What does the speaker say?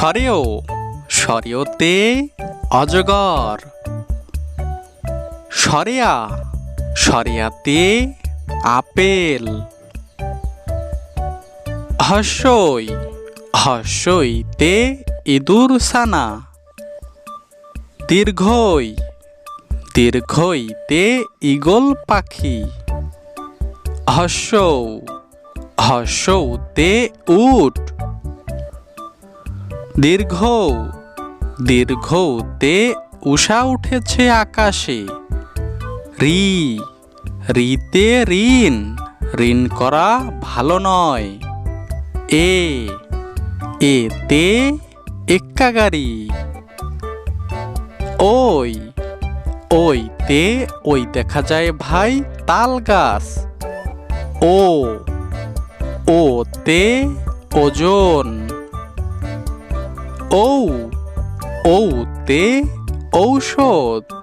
সরেও, সরেওতে অজগর। সরেয়া, সরেয়াতে আপেল। হর্ষই, হর্ষইতে ইঁদুর সানা দীর্ঘই, দীর্ঘইতে ঈগল পাখি। হর্ষৌ হর্ষৌতে উট। দীর্ঘ দীর্ঘ তে উষা উঠেছে আকাশে। রি, রিতে ঋণ ঋণ করা ভালো নয়। এ এতে এক্কা গাড়ি ওই ওইতে ওই দেখা যায় ভাই তাল গাছ। ও ওতে ওজন। ঔ ঔতে ঔষধ।